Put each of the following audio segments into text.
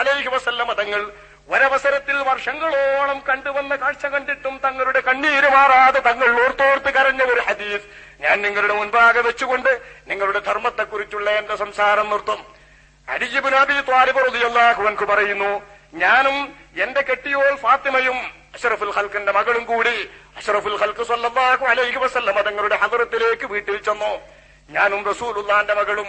അലൈഹി വസല്ലമ തങ്ങൾ ഒരവസരത്തിൽ വർഷങ്ങളോളം കണ്ടുവന്ന കാഴ്ച കണ്ടിട്ടും തങ്ങളുടെ കണ്ണീര് മാറാതെ തങ്ങൾ ഓർത്തോർത്ത് കരഞ്ഞ ഒരു ഹദീസ് ഞാൻ നിങ്ങളുടെ മുൻപാകെ വെച്ചുകൊണ്ട് നിങ്ങളുടെ ധർമ്മത്തെക്കുറിച്ചുള്ള എന്റെ സംസാരം നിർത്തും. അരിജിബുൻ അബി ത്വാലിബ് പറയുന്നു ഞാനും എന്റെ കെട്ടിയോൾ ഫാത്തിമയും അഷറഫുൽ ഖൽക്കിന്റെ മകളും കൂടി അഷറഫുൽ ഖൽക്ക് സല്ലല്ലാഹു അലൈഹി വസല്ലമ തങ്ങളുടെ ഹദറത്തിലേക്ക് വീട്ടിൽ ചെന്നു. ഞാനും റസൂലുള്ളാന്റെ മകളും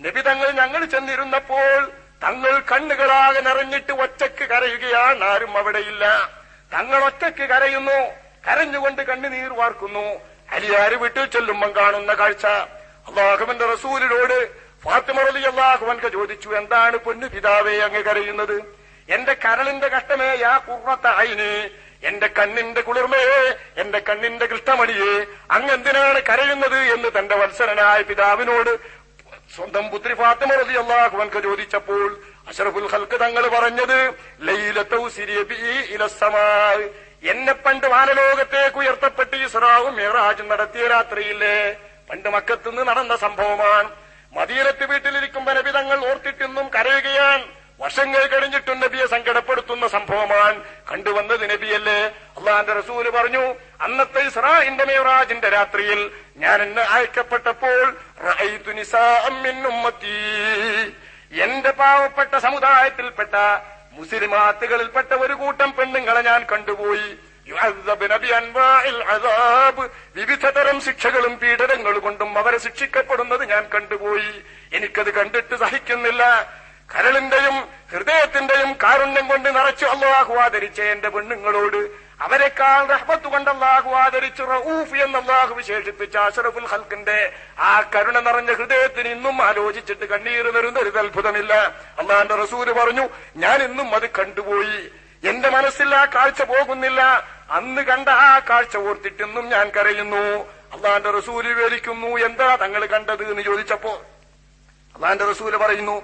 നബി തങ്ങൾ ഞങ്ങൾ ചെന്നിരുന്നപ്പോൾ തങ്ങൾ കണ്ണുകളാകെ നിറഞ്ഞിട്ട് ഒറ്റയ്ക്ക് കരയുകയാണ്. ആരും അവിടെയില്ല. തങ്ങൾ ഒറ്റയ്ക്ക് കരയുന്നു. കരഞ്ഞുകൊണ്ട് കണ്ണുനീർ വാർക്കുന്നു. അലിയാര് വീട്ടിൽ ചെല്ലുമ്പം കാണുന്ന കാഴ്ച. അള്ളാഹുവിന്റെ റസൂലിനോട് ഫാത്തിമ അലി അള്ളാഹുവൻക ചോദിച്ചു എന്താണ് പൊന്നു പിതാവേ അങ്ങ് കരയുന്നത്? എന്റെ കരളിന്റെ കഷ്ടമേ യാ അയിന്? എന്റെ കണ്ണിന്റെ കുളിർമയെ എന്റെ കണ്ണിന്റെ കൃഷ്ണമണിയെ അങ്ങ് എന്തിനാണ് കരയുന്നത്? എന്ന് തന്റെ വത്സരനായ പിതാവിനോട് സ്വന്തം പുത്രി ഫാത്തിമ റതി അള്ളാഹുവൻക്ക് ചോദിച്ചപ്പോൾ അഷറഫുൽ ഹൽക്ക് തങ്ങൾ പറഞ്ഞത് എന്നെ പണ്ട് വാനലോകത്തേക്ക് ഉയർത്തപ്പെട്ട് ഇസ്രാവും മേറാജും നടത്തിയ രാത്രിയില്ലേ പണ്ട് മക്കത്തുനിന്ന് നടന്ന സംഭവമാണ്. മദീനത്ത് വീട്ടിലിരിക്കുമ്പോ നബി തങ്ങൾ ഓർത്തിട്ടിന്നും കരയുകയാണ്. വർഷങ്ങൾ കഴിഞ്ഞിട്ടും നബിയെ സങ്കടപ്പെടുത്തുന്ന സംഭവമാണ് കണ്ടുവന്നത് നബിയല്ലേ? അള്ളാന്റെ റസൂൽ പറഞ്ഞു അന്നത്തെ ഇസ്രാഇന്റെ മേറാജിന്റെ രാത്രിയിൽ ഞാൻ എന്നെ അയക്കപ്പെട്ടപ്പോൾ എന്റെ പാവപ്പെട്ട സമുദായത്തിൽപ്പെട്ട മുസ്ലിമാത്തുകളിൽപ്പെട്ട ഒരു കൂട്ടം പെണ്ണുങ്ങളെ ഞാൻ കണ്ടുപോയി. വിവിധതരം ശിക്ഷകളും പീഡനങ്ങൾ കൊണ്ടും അവരെ ശിക്ഷിക്കപ്പെടുന്നത് ഞാൻ കണ്ടുപോയി. എനിക്കത് കണ്ടിട്ട് സഹിക്കുന്നില്ല. കരളിന്റെയും ഹൃദയത്തിന്റെയും കാരുണ്യം കൊണ്ട് നിറച്ചു അള്ളാഹു ആദരിച്ച എന്റെ പെണ്ണുങ്ങളോട് അവരെക്കാൾ റഹ്മത്ത് കൊണ്ട് അള്ളാഹു ആദരിച്ചു റഊഫ് എന്ന് അള്ളാഹു വിശേഷിപ്പിച്ച അഷറഫുൽ ഹൽക്കിന്റെ ആ കരുണ നിറഞ്ഞ ഹൃദയത്തിന് ഇന്നും ആലോചിച്ചിട്ട് കണ്ണീർ വരുന്ന ഒരു അത്ഭുതമില്ല. അള്ളാഹിന്റെ റസൂര് പറഞ്ഞു ഞാൻ ഇന്നും അത് കണ്ടുപോയി. എന്റെ മനസ്സിൽ ആ കാഴ്ച പോകുന്നില്ല. അന്ന് കണ്ട ആ കാഴ്ച ഓർത്തിട്ടെന്നും ഞാൻ കരയുന്നു. അള്ളാന്റെ റസൂൽ വിവരിക്കുന്നു എന്താ തങ്ങൾ കണ്ടത്? എന്ന് ചോദിച്ചപ്പോ അള്ളാന്റെ റസൂൽ പറയുന്നു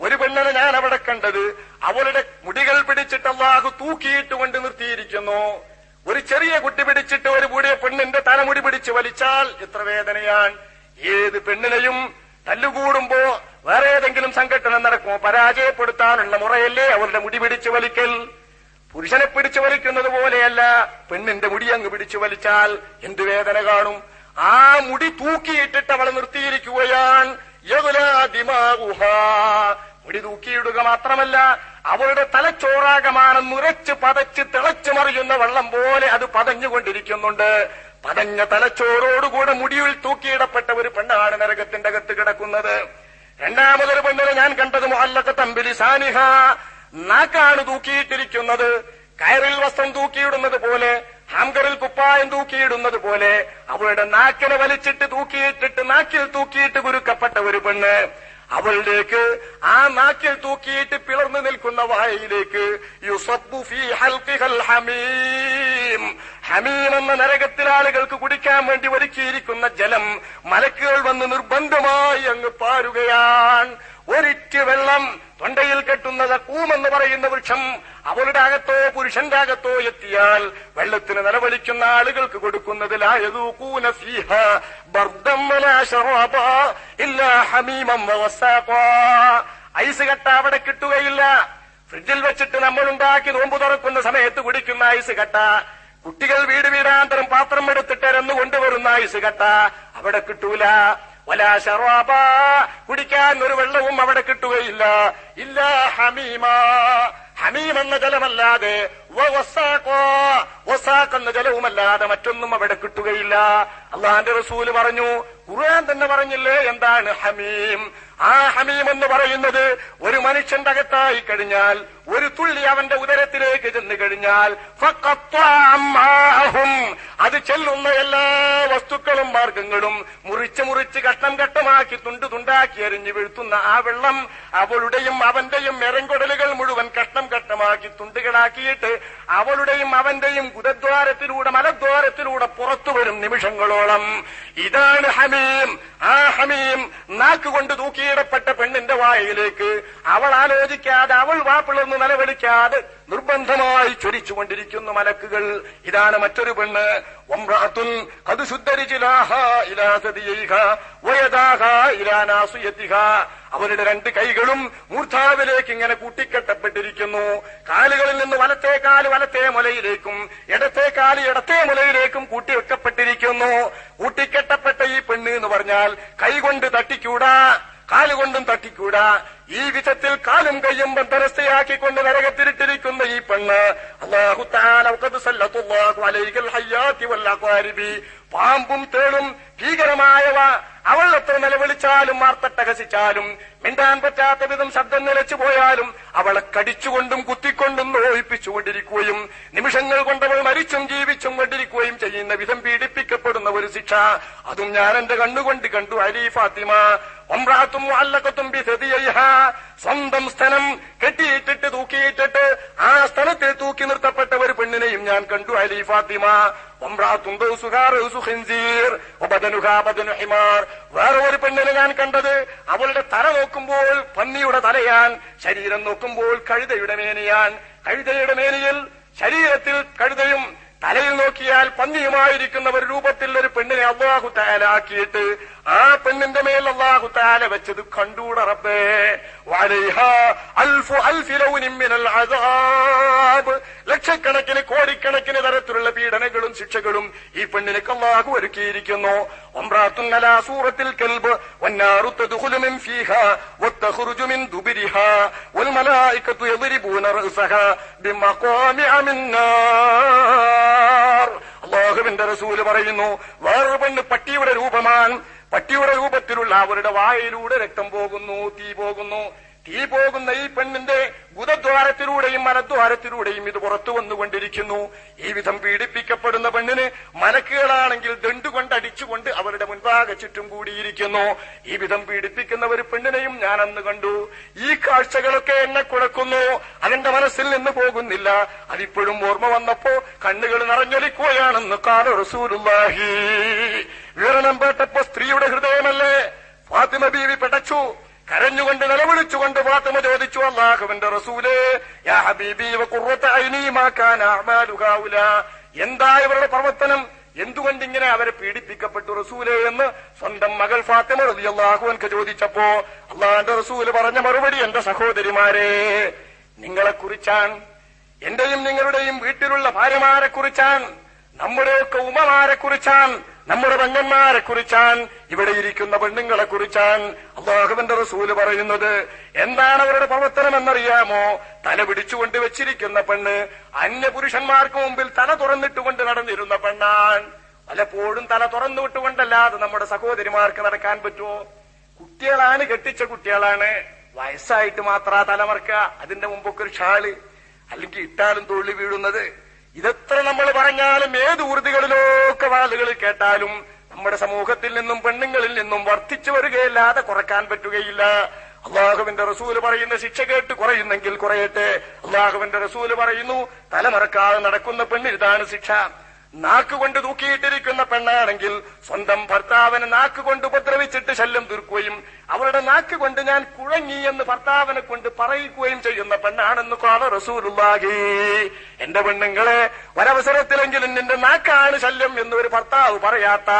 ഒരു പെണ്ണിനെ ഞാൻ അവിടെ കണ്ടത്. അവളുടെ മുടികൾ പിടിച്ചിട്ട് അള്ളാഹു തൂക്കിയിട്ട് കൊണ്ട് നിർത്തിയിരിക്കുന്നു. ഒരു ചെറിയ കുട്ടി പിടിച്ചിട്ട് ഒരു കൂടിയ പെണ്ണിന്റെ തലമുടി പിടിച്ച് വലിച്ചാൽ എത്ര വേദനയാണ്. ഏത് പെണ്ണിനെയും തല്ലുകൂടുമ്പോ വേറെ ഏതെങ്കിലും സംഘടന നടക്കുമോ? പരാജയപ്പെടുത്താനുള്ള മുറയല്ലേ അവളുടെ മുടി പിടിച്ചു വലിക്കൽ. പുരുഷനെ പിടിച്ചു വലിക്കുന്നത് പോലെയല്ല. പെണ്ണിന്റെ മുടി അങ്ങ് പിടിച്ചു വലിച്ചാൽ എന്ത് വേദന കാണും? ആ മുടി തൂക്കിയിട്ടിട്ട് അവളെ ദിമാഉഹാ. മുടി തൂക്കിയിടുക മാത്രമല്ല അവളുടെ തലച്ചോറാകമാനം നുരച്ച് പതച്ച് തിളച്ചു മറിയുന്ന വെള്ളം പോലെ അത് പതഞ്ഞുകൊണ്ടിരിക്കുന്നുണ്ട്. പതഞ്ഞ തലച്ചോറോടുകൂടെ മുടിയിൽ തൂക്കിയിടപ്പെട്ട ഒരു പെണ്ണാണ് നരകത്തിന്റെ അകത്ത് കിടക്കുന്നത്. രണ്ടാമതൊരു പെണ്ണിനെ ഞാൻ കണ്ടത് മുഹല്ലക്ക തമ്പിലി സാനിഹ. നാക്കാണ് തൂക്കിയിട്ടിരിക്കുന്നത്. കയറിൽ വസ്ത്രം തൂക്കിയിടുന്നത് പോലെ ഹാംഗറിൽ കുപ്പായം തൂക്കിയിടുന്നത് പോലെ അവളുടെ നാക്കിനെ വലിച്ചിട്ട് തൂക്കിയിട്ടിട്ട് നാക്കിൽ തൂക്കിയിട്ട് കുരുക്കപ്പെട്ട ഒരു പെണ്ണ് അവളിലേക്ക് ആ നാക്കിൽ തൂക്കിയിട്ട് പിളർന്നു നിൽക്കുന്ന വായയിലേക്ക് യുസബ്ബു ഫീ ഹൽഖിഹൽ ഹമീം. ഹമീം എന്ന നരകത്തിൽ ആളുകൾക്ക് കുടിക്കാൻ വേണ്ടി ഒരുക്കിയിരിക്കുന്ന ജലം മലക്കുകൾ വന്ന് നിർബന്ധമായി അങ്ങ് പാരുകയാണ് ഒരിറ്റ് വെള്ളം തൊണ്ടയിൽ കെട്ടുന്ന കൂമെന്ന് പറയുന്ന വൃക്ഷം അവളുടെ അകത്തോ പുരുഷന്റെ അകത്തോ എത്തിയാൽ വെള്ളത്തിന് നിലവിളിക്കുന്ന ആളുകൾക്ക് കൊടുക്കുന്നത് ലായതൂക്കൂന ഫീഹ ബർദം വലാ ശറാബാ ഇല്ലാ. ഐസ് കട്ട അവിടെ കിട്ടുകയില്ല ഫ്രിഡ്ജിൽ വെച്ചിട്ട് നമ്മൾ ഉണ്ടാക്കി നോമ്പ് തുറക്കുന്ന സമയത്ത് കുടിക്കുന്ന ഐസ് കട്ട കുട്ടികൾ വീട് വീടാന്തരം പാത്രം എടുത്തിട്ട് രന്നു കൊണ്ടുവരുന്ന ഇസുകട്ട അവിടെ കിട്ടൂല. വലാ ഷറാബ കുടിക്കാൻ ഒരു വെള്ളവും അവിടെ കിട്ടുകയില്ല. ഇല്ല ഹമീമ. ഹമീം എന്ന ജലമല്ലാതെ എന്ന ജലവുമല്ലാതെ മറ്റൊന്നും അവിടെ കിട്ടുകയില്ല. അള്ളാന്റെ റസൂൽ പറഞ്ഞു ഖുർആൻ തന്നെ പറഞ്ഞില്ലേ? എന്താണ് ഹമീം? ആ ഹമീം എന്ന് പറയുന്നത് ഒരു മനുഷ്യന്റെ അകത്തായി കഴിഞ്ഞാൽ ഒരു തുള്ളി അവന്റെ ഉദരത്തിലേക്ക് ചെന്ന് കഴിഞ്ഞാൽ. അത് ചെല്ലുന്ന എല്ലാ വസ്തുക്കളും മാർഗങ്ങളും മുറിച്ച് മുറിച്ച് കഷ്ണം ഘട്ടമാക്കി തുണ്ട് തുണ്ടാക്കി എറിഞ്ഞു വീഴ്ത്തുന്ന ആ വെള്ളം അവളുടെയും അവന്റെയും മെരങ്കൊടലുകൾ മുഴുവൻ കഷ്ണം ഘട്ടമാക്കി തുണ്ടുകളാക്കിയിട്ട് അവളുടെയും അവന്റെയും ഗുദദ്വാരത്തിലൂടെ മലദ്വാരത്തിലൂടെ പുറത്തു വരും നിമിഷങ്ങളോളം. ഇതാണ് ഹമീം. ആ ഹമീം നാക്കുകൊണ്ട് തൂക്കിയിടപ്പെട്ട പെണ്ണിന്റെ വായിലേക്ക് അവൾ ആലോചിക്കാതെ അവൾ വാപ്പിളൊന്ന് നിലവിളിക്കാതെ നിർബന്ധമായി ചൊരിച്ചുകൊണ്ടിരിക്കുന്ന മലക്കുകൾ. ഇതാണ് മറ്റൊരു പെണ്ണ്. ഒമ്രാത്തുൻ കത് അവരുടെ രണ്ട് കൈകളും മൂർധാവിലേക്ക് ഇങ്ങനെ കൂട്ടിക്കെട്ടപ്പെട്ടിരിക്കുന്നു. കാലുകളിൽ നിന്ന് വലത്തെ കാൽ വലത്തെ മുലയിലേക്കും ഇടത്തെ കാൽ ഇടത്തെ മുലയിലേക്കും കൂട്ടിവെക്കപ്പെട്ടിരിക്കുന്നു. കൂട്ടിക്കെട്ടപ്പെട്ട ഈ പെണ്ണ് എന്ന് പറഞ്ഞാൽ കൈകൊണ്ട് തട്ടിക്കൂടാ കാലുകൊണ്ടും തട്ടിക്കൂടാ. ഈ വിധത്തിൽ കാലും കയ്യും ബന്ധനസ്ഥയാക്കിക്കൊണ്ട് നരകത്തിരിട്ടിരിക്കുന്ന ഈ പെണ്ണ് അള്ളാഹു പാമ്പും തേളും ഭീകരമായവ അവൾ എത്ര നിലവിളിച്ചാലും മാർത്തട്ടഹസിച്ചാലും മിണ്ടാൻ പറ്റാത്ത വിധം ശബ്ദം നിലച്ചു പോയാലും അവളെ കടിച്ചുകൊണ്ടും കുത്തിക്കൊണ്ടും നോയിപ്പിച്ചുകൊണ്ടിരിക്കുകയും നിമിഷങ്ങൾ കൊണ്ടവൾ മരിച്ചും ജീവിച്ചും കൊണ്ടിരിക്കുകയും ചെയ്യുന്ന വിധം പീഡിപ്പിക്കപ്പെടുന്ന ഒരു ശിക്ഷ. അതും ഞാൻ എന്റെ കണ്ണുകൊണ്ട് കണ്ടു അലി ഫാത്തിമ. ഒമ്രാത്തും അല്ലക്കത്തും സ്വന്തം സ്ഥലം കെട്ടിയിട്ടിട്ട് തൂക്കിയിട്ടിട്ട് ആ സ്ഥലത്തെ തൂക്കി നിർത്തപ്പെട്ട ഒരു പെണ്ണിനെയും ഞാൻ കണ്ടു അലി ഫാത്തിമ. വേറെ ഒരു പെണ്ണിനെ ഞാൻ കണ്ടത് അവളുടെ തല നോക്കുമ്പോൾ പന്നിയുടെ തലയാൻ ശരീരം നോക്കുമ്പോൾ കഴുതയുടെ മേനിയാൻ. കഴുതയുടെ മേനിയിൽ ശരീരത്തിൽ കഴുതയും തലയിൽ നോക്കിയാൽ പന്നിയുമായിരിക്കുന്ന ഒരു രൂപത്തിൽ ഒരു പെണ്ണിനെ അള്ളാഹു താലാക്കിയിട്ട് ആ പെണ്ണിന്റെ മേൽ അള്ളാഹു താല വെച്ചത് കണ്ടൂടറപ്പേ ലക്ഷക്കണക്കിന് കോടിക്കണക്കിന് തരത്തിലുള്ള ശിക്ഷകളും ശിക്ഷകളും ഈ പെണ്ണിനെ കള്ളാഹു ഒരുക്കിയിരിക്കുന്നു. സൂറത്തിൽ കൽബ് അള്ളാഹുവിന്റെ റസൂൽ പറയുന്നു വേറൊരു പെണ്ണ് പട്ടിയുടെ രൂപമാൻ പട്ടിയുടെ രൂപത്തിലുള്ള അവരുടെ വായിലൂടെ രക്തം പോകുന്നു തീ പോകുന്നു. തീ പോകുന്ന ഈ പെണ്ണിന്റെ ഗുദദ്വാരത്തിലൂടെയും മലദ്വാരത്തിലൂടെയും ഇത് പുറത്തു വന്നുകൊണ്ടിരിക്കുന്നു. ഈ വിധം പീഡിപ്പിക്കപ്പെടുന്ന പെണ്ണിന് മലക്കുകളാണെങ്കിൽ ദണ്ടുകൊണ്ട് അടിച്ചുകൊണ്ട് അവരുടെ മുൻപാകെ ചുറ്റും കൂടിയിരിക്കുന്നു. ഈ വിധം പീഡിപ്പിക്കുന്ന ഒരു പെണ്ണിനെയും ഞാൻ അന്ന് കണ്ടു. ഈ കാഴ്ചകളൊക്കെ എന്നെ കുഴക്കുന്നു. അതെന്റെ മനസ്സിൽ നിന്ന് പോകുന്നില്ല. അതിപ്പോഴും ഓർമ്മ വന്നപ്പോ കണ്ണുകൾ നിറഞ്ഞൊലിക്കുകയാണെന്ന് കാല വിവരണം പേട്ടപ്പോ സ്ത്രീയുടെ ഹൃദയമല്ലേ? ഫാത്തിമ ബീവി പെടച്ചു. കരഞ്ഞുകൊണ്ട് നിലവിളിച്ചുകൊണ്ട് ഫാത്തിമ ചോദിച്ചു അള്ളാഹുവിന്റെ റസൂലേ യാ ഹബീബി എന്താ ഇവരുടെ പ്രവർത്തനം? എന്തുകൊണ്ട് ഇങ്ങനെ അവരെ പീഡിപ്പിക്കപ്പെട്ടു റസൂലേ എന്ന് സ്വന്തം മകൾ ഫാത്തിമ റബി അള്ളാഹുവൻക്ക് ചോദിച്ചപ്പോ അള്ളാഹുന്റെ റസൂൽ പറഞ്ഞ മറുപടി എന്റെ സഹോദരിമാരെ നിങ്ങളെക്കുറിച്ചാണ്. എന്റെയും നിങ്ങളുടെയും വീട്ടിലുള്ള ഭാര്യമാരെ കുറിച്ചാൻ നമ്മുടെയൊക്കെ ഉമ്മമാരെ കുറിച്ചാൻ നമ്മുടെ പെങ്ങന്മാരെ കുറിച്ചാൻ ഇവിടെ ഇരിക്കുന്ന പെണ്ണുങ്ങളെ കുറിച്ചാൻ അള്ളാഹുവിന്റെ റസൂൽ പറയുന്നത് എന്താണ് അവരുടെ പ്രവർത്തനം എന്നറിയാമോ? തല പിടിച്ചുകൊണ്ട് വെച്ചിരിക്കുന്ന പെണ്ണ് അന്യപുരുഷന്മാർക്ക് മുമ്പിൽ തല തുറന്നിട്ടുകൊണ്ട് നടന്നിരുന്ന പെണ്ണാൻ പലപ്പോഴും തല തുറന്നു വിട്ടുകൊണ്ടല്ലാതെ നമ്മുടെ സഹോദരിമാർക്ക് നടക്കാൻ പറ്റുമോ? കുട്ടികളാണ് കെട്ടിച്ച കുട്ടികളാണ്. വയസ്സായിട്ട് മാത്ര തലമറക്ക അതിന്റെ മുമ്പൊക്കെ ഒരു ഷാൾ. അല്ലെങ്കിൽ ഇട്ടാലും തുള്ളി വീഴുന്നത്. ഇതെത്ര നമ്മൾ പറഞ്ഞാലും ഏത് ഊർദികളിലൊക്കെ വാളുകൾ കേട്ടാലും നമ്മുടെ സമൂഹത്തിൽ നിന്നും പെണ്ണുങ്ങളിൽ നിന്നും വർദ്ധിച്ചു വരികയല്ലാതെ കുറയ്ക്കാൻ പറ്റുകയില്ല. അള്ളാഹുവിന്റെ റസൂൽ പറയുന്ന ശിക്ഷ കേട്ട് കുറയുന്നെങ്കിൽ കുറയട്ടെ. അള്ളാഹുവിന്റെ റസൂൽ പറയുന്നു തലമറക്കാതെ നടക്കുന്ന പെണ്ണിൽ ഇതാണ് ശിക്ഷ. നാക്കുകൊണ്ട് തൂക്കിയിട്ടിരിക്കുന്ന പെണ്ണാണെങ്കിൽ സ്വന്തം ഭർത്താവിനെ നാക്കുകൊണ്ട് ഉപദ്രവിച്ചിട്ട് ശല്യം തീർക്കുകയും അവരുടെ നാക്ക് കൊണ്ട് ഞാൻ കുഴങ്ങി എന്ന് ഭർത്താവിനെ കൊണ്ട് പറയിക്കുകയും ചെയ്യുന്ന പെണ്ണാണെന്ന് കാണ റസൂലുള്ളാഹി. എന്റെ പെണ്ണുങ്ങളെ ഒരവസരത്തിലെങ്കിലും നിന്റെ നാക്കാണ് ശല്യം എന്ന് ഒരു ഭർത്താവ് പറയാത്ത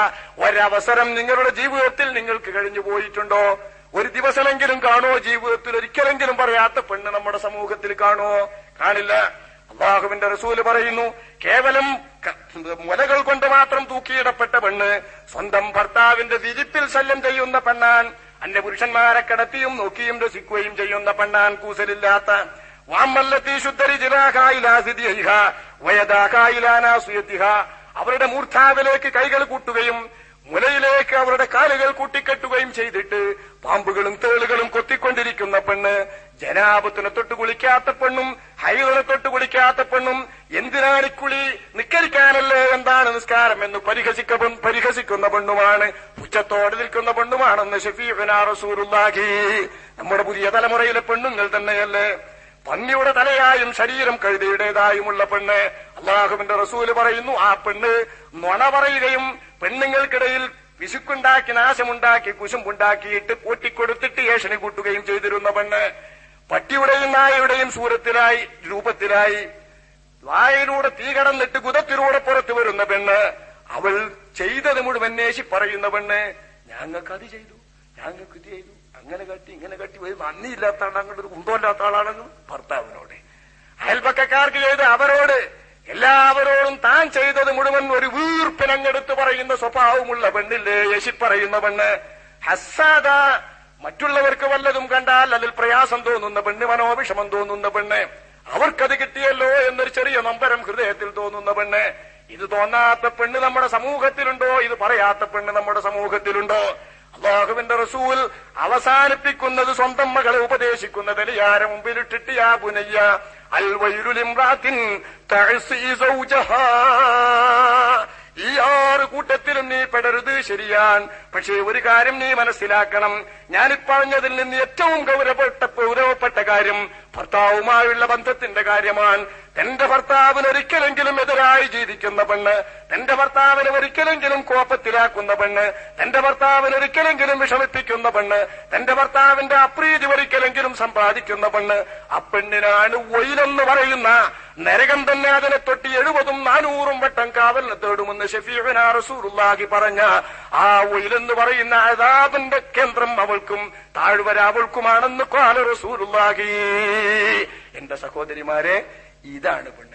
ഒരവസരം നിങ്ങളുടെ ജീവിതത്തിൽ നിങ്ങൾക്ക് കഴിഞ്ഞു പോയിട്ടുണ്ടോ? ഒരു ദിവസമെങ്കിലും കാണോ ജീവിതത്തിൽ ഒരിക്കലെങ്കിലും പറയാത്ത പെണ്ണ് നമ്മുടെ സമൂഹത്തിൽ കാണോ കാണില്ല. അള്ളാഹുവിന്റെ റസൂൽ പറയുന്നു കേവലം മുലകൾ കൊണ്ട് മാത്രം തൂക്കിയിടപ്പെട്ട പെണ്ണ് സ്വന്തം ഭർത്താവിന്റെ വിരിപ്പിൽ ശല്യം ചെയ്യുന്ന പെണ്ണാൻ അന്റെ പുരുഷന്മാരെ കിടത്തിയും നോക്കിയും രസിക്കുകയും ചെയ്യുന്ന പെണ്ണാൻ കൂസലില്ലാത്ത വാമല്ലത്തി ശുദ്ധരി ജിലാഹായിലാസിദിഹ അവരുടെ മൂർധാവിലേക്ക് കൈകൾ കൂട്ടുകയും മുലയിലേക്ക് അവരുടെ കാലുകൾ കൂട്ടിക്കെട്ടുകയും ചെയ്തിട്ട് പാമ്പുകളും തേളുകളും കൊത്തിക്കൊണ്ടിരിക്കുന്ന പെണ്ണ് ജനാപത്തിനെ തൊട്ട് കുളിക്കാത്ത പെണ്ണും ഹൈവനെ തൊട്ട് കുളിക്കാത്ത പെണ്ണും എന്തിനാണ് കുളി നിക്കരിക്കാനല്ലേ? എന്താണ് നിസ്കാരം എന്ന് പരിഹസിക്ക പരിഹസിക്കുന്ന പെണ്ണുമാണ്. ഉച്ചത്തോടെ നിൽക്കുന്ന പെണ്ണുമാണെന്ന് ഷഫീഖുനാ റസൂലുള്ളാഹി. നമ്മുടെ പുതിയ തലമുറയിലെ പെണ്ണുങ്ങൾ തന്നെയല്ലേ? പന്നിയുടെ തലയായും ശരീരം കഴുതിയുടേതായുമുള്ള പെണ്ണ്. അള്ളാഹുവിന്റെ റസൂൽ പറയുന്നു ആ പെണ്ണ് നുണ പറയുകയും പെണ്ണുങ്ങൾക്കിടയിൽ പിശുക്കുണ്ടാക്കി നാശമുണ്ടാക്കി കുശുമ്പുണ്ടാക്കിയിട്ട് കൂട്ടിക്കൊടുത്തിട്ട് ഏഷണി കൂട്ടുകയും ചെയ്തിരുന്ന പെണ്ണ്. പട്ടിയുടെയും നായയുടെയും സൂരത്തിലായി രൂപത്തിലായി വായിലൂടെ തീ കടന്നിട്ട് കുതത്തിലൂടെ പുറത്തു വരുന്ന പെണ്ണ് അവൾ ചെയ്തത് മുഴുവൻ നേശി പറയുന്ന പെണ്ണ് ഞങ്ങൾക്ക് അത് ചെയ്തു ഞങ്ങൾക്ക് ഇത് ചെയ്തു അങ്ങനെ കട്ടി ഇങ്ങനെ കട്ടി പോയി നന്ദിയില്ലാത്ത ആളാണെങ്കിൽ ഒരു കുന്തമില്ലാത്ത ആളാണെന്നും ഭർത്താവിനോട്. അയൽപക്കക്കാർക്ക് ചെയ്ത് അവരോട് എല്ലാവരോടും താൻ ചെയ്തത് മുഴുവൻ ഒരു വീർപ്പിനങ്ങെടുത്ത് പറയുന്ന സ്വഭാവമുള്ള പെണ്ണില്ലേ? യശി പറയുന്ന പെണ്ണ് ഹസാദ മറ്റുള്ളവർക്ക് വല്ലതും കണ്ടാൽ അതിൽ പ്രയാസം തോന്നുന്ന പെണ്ണ് മനോവിഷമം തോന്നുന്ന പെണ്ണ്. അവർക്കത് കിട്ടിയല്ലോ എന്നൊരു ചെറിയ നമ്പരം ഹൃദയത്തിൽ തോന്നുന്ന പെണ്ണ്. ഇത് തോന്നാത്ത പെണ്ണ് നമ്മുടെ സമൂഹത്തിലുണ്ടോ? ഇത് പറയാത്ത പെണ്ണ് നമ്മുടെ സമൂഹത്തിലുണ്ടോ? അള്ളാഹുവിന്റെ റസൂൽ അവസാനിപ്പിക്കുന്നത് സ്വന്തം മകളെ ഉപദേശിക്കുന്നതിന് ആരെ മുമ്പിലിട്ടിട്ട് യാ പുനയ്യ അൽ വൈരുലിംറാത്തിൻ. ഈ ആറ് കൂട്ടത്തിലും നീ പെടരുത് ശരിയാൻ. പക്ഷേ ഒരു കാര്യം നീ മനസ്സിലാക്കണം. ഞാനിപ്പറഞ്ഞതിൽ നിന്ന് ഏറ്റവും ഗൗരവപ്പെട്ട ഗൗരവപ്പെട്ട കാര്യം ഭർത്താവുമായുള്ള ബന്ധത്തിന്റെ കാര്യമാണ്. തന്റെ ഭർത്താവിന് ഒരിക്കലെങ്കിലും എതിരായി ജീവിക്കുന്ന പെണ്ണ് തന്റെ ഭർത്താവിനെ ഒരിക്കലെങ്കിലും കോപ്പത്തിലാക്കുന്ന പെണ്ണ് തന്റെ ഭർത്താവിനെ ഒരിക്കലെങ്കിലും വിഷമിപ്പിക്കുന്ന പെണ്ണ് തന്റെ ഭർത്താവിന്റെ അപ്രീതി ഒരിക്കലെങ്കിലും സമ്പാദിക്കുന്ന പെണ്ണ്. ആ പെണ്ണിനാണ് ഒയിലെന്ന് പറയുന്ന നരകം തന്നെ അതിനെ തൊട്ടി എഴുപതും നാനൂറും വട്ടം കാവലിനെ തേടുമെന്ന് ഷഫീഖന റസൂറുല്ലാഹി പറഞ്ഞ ആ ഒയിലെന്ന് പറയുന്ന അതാബിന്റെ കേന്ദ്രം അവൾക്കും താഴ്വര അവൾക്കുമാണെന്ന് കാല റസൂറുല്ലാഹി എന്റെ സഹോദരിമാരെ ഇതാണ് ചുമതല